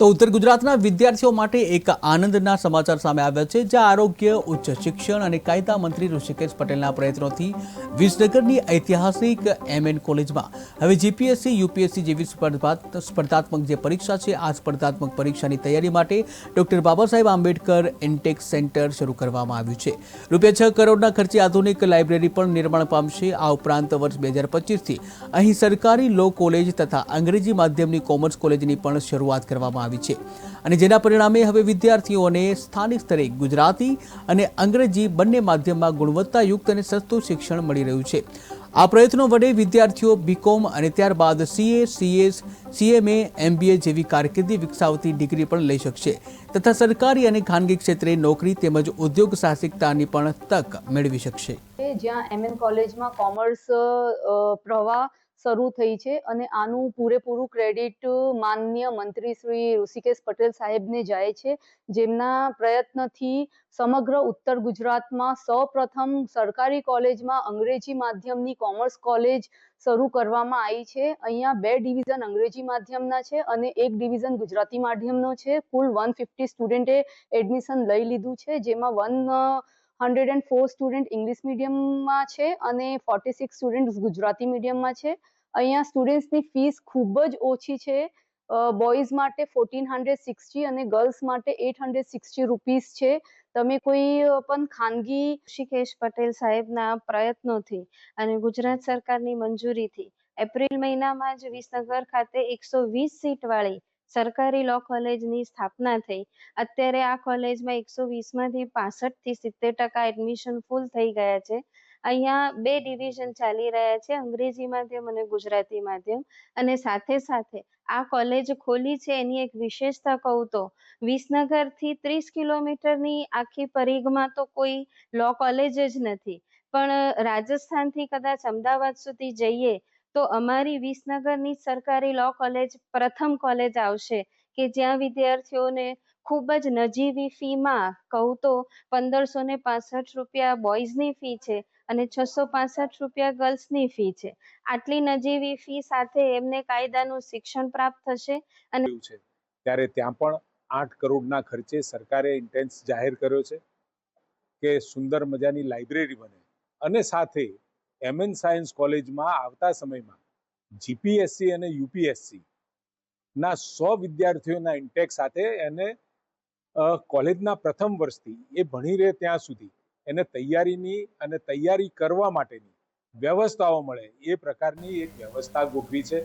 તો ઉત્તર ગુજરાતના વિદ્યાર્થીઓ માટે એક આનંદના સમાચાર સામે આવ્યા છે, જ્યાં આરોગ્ય, ઉચ્ચ શિક્ષણ અને કાયદા મંત્રી ઋષિકેશ પટેલના પ્રયત્નોથી વિસનગરની ઐતિહાસિક એમએન કોલેજમાં. હવે જીપીએસસી, યુપીએસસી જેવી સ્પર્ધા સ્પર્ધાત્મક જે પરીક્ષા છે, આ સ્પર્ધાત્મક પરીક્ષાની તૈયારી માટે doctor Baba Saheb Ambedkar intake centre શરૂ કરવામાં આવ્યું છે. રૂપિયા છ કરોડના ખર્ચે આધુનિક લાઇબ્રેરી પણ નિર્માણ પામશે. આ ઉપરાંત વર્ષ બે હજાર પચીસથી અહીં સરકારી લો કોલેજ તથા અંગ્રેજી માધ્યમની કોમર્સ કોલેજની પણ શરૂઆત કરવામાં આવી છે. અને જેના પરિણામે હવે વિદ્યાર્થીઓને સ્થાનિક સ્તરે ગુજરાતી અને અંગ્રેજી બંને માધ્યમમાં ગુણવત્તાયુક્ત અને સસ્તું શિક્ષણ મળી રહ્યું છે. આ પ્રયત્નો વડે વિદ્યાર્થીઓ બીકોમ અને ત્યારબાદ સીએ સીએસ સીએમએ એમબીએ જેવી કારકિર્દી વિકસાવતી ડિગ્રી પણ લઈ શકશે તથા સરકારી અને ખાનગી ક્ષેત્રે નોકરી તેમજ ઉદ્યોગ સાહસિકતાની પણ તક મેળવી શકશે. જ્યાં એમએન કોલેજમાં કોમર્સ પ્રવાહ શરૂ થઈ છે અને આનું પૂરેપૂરું ક્રેડિટ માનનીય મંત્રી શ્રી ઋષિકેશ પટેલ સાહેબને જાય છે. જેમના પ્રયત્નથી સમગ્ર ઉત્તર ગુજરાતમાં સૌપ્રથમ સરકારી કોલેજમાં અંગ્રેજી માધ્યમની કોમર્સ કોલેજ શરૂ કરવામાં આવી છે. અહીંયા બે ડિવિઝન અંગ્રેજી માધ્યમના છે અને એક ડિવિઝન ગુજરાતી માધ્યમનો છે. કુલ વન ફિફ્ટી સ્ટુડન્ટે એડમિશન લઈ લીધું છે, જેમાં one hundred and four student English મીડિયમમાં છે અને ફોર્ટી સિક્સ સ્ટુડન્ટ ગુજરાતી મીડિયમમાં છે. અહીંયા સ્ટુડન્ટ્સની ફીસ ખૂબ જ ઓછી છે. બોયઝ માટે ફોર્ટીન હંડ્રેડ સિક્સટી અને ગર્લ્સ માટે એટ હંડ્રેડ સિક્સટી રૂપીસ છે. તમે કોઈ પણ ખાનગી શિકેશ પટેલ સાહેબના પ્રયત્નોથી અને ગુજરાત સરકારની મંજૂરીથી એપ્રિલ મહિનામાં જ વિસનગર ખાતે એકસો વીસ સીટ વાળી સરકારી લો કોલેજની સ્થાપના થઈ. અત્યારે આ કોલેજમાં એકસો વીસમાંથી પાસઠથી સિત્તેર ટકા એડમિશન ફૂલ થઈ ગયા છે. અહીંયા બે ડિવિઝન ચાલી રહ્યા છે, અંગ્રેજી માધ્યમ અને ગુજરાતી માધ્યમ. અને સાથે સાથે આ કોલેજ ખોલી છે એની એક વિશેષતા કહું તો, વિસનગરથી ત્રીસ કિલોમીટરની આખી પરિઘમાં તો કોઈ લો કોલેજ જ નથી. પણ રાજસ્થાનથી કદાચ અમદાવાદ સુધી જઈએ તો અમારી વિસનગરની સરકારી લો કોલેજ પ્રથમ કોલેજ આવશે, કે જ્યાં વિદ્યાર્થીઓને ખૂબ જ નજીવી ફીમાં કહું તો પંદરસો ને પાસઠ રૂપિયા બોયઝની ફી છે અને છસો પાસઠ રૂપિયા ગર્લ્સની ફી છે. આટલી નજીવી ફી સાથે એમને કાયદાનું શિક્ષણ પ્રાપ્ત થશે અને ત્યારે ત્યાં પણ આઠ કરોડના ખર્ચે સરકારે ઇન્ટેન્સ જાહેર કર્યો છે કે સુંદર મજાની લાઇબ્રેરી બને. અને સાથે એમએન સાયન્સ કોલેજમાં આવતા સમયમાં જીપીએસસી અને યુપીએસસી ના સો વિદ્યાર્થીઓના ઇન્ટેક સાથે એને કોલેજના પ્રથમ વર્ષથી એ ભણી રહે ત્યાં સુધી એને તૈયારીની અને તૈયારી કરવા માટેની વ્યવસ્થાઓ મળે એ પ્રકારની એક વ્યવસ્થા ગોઠવી છે.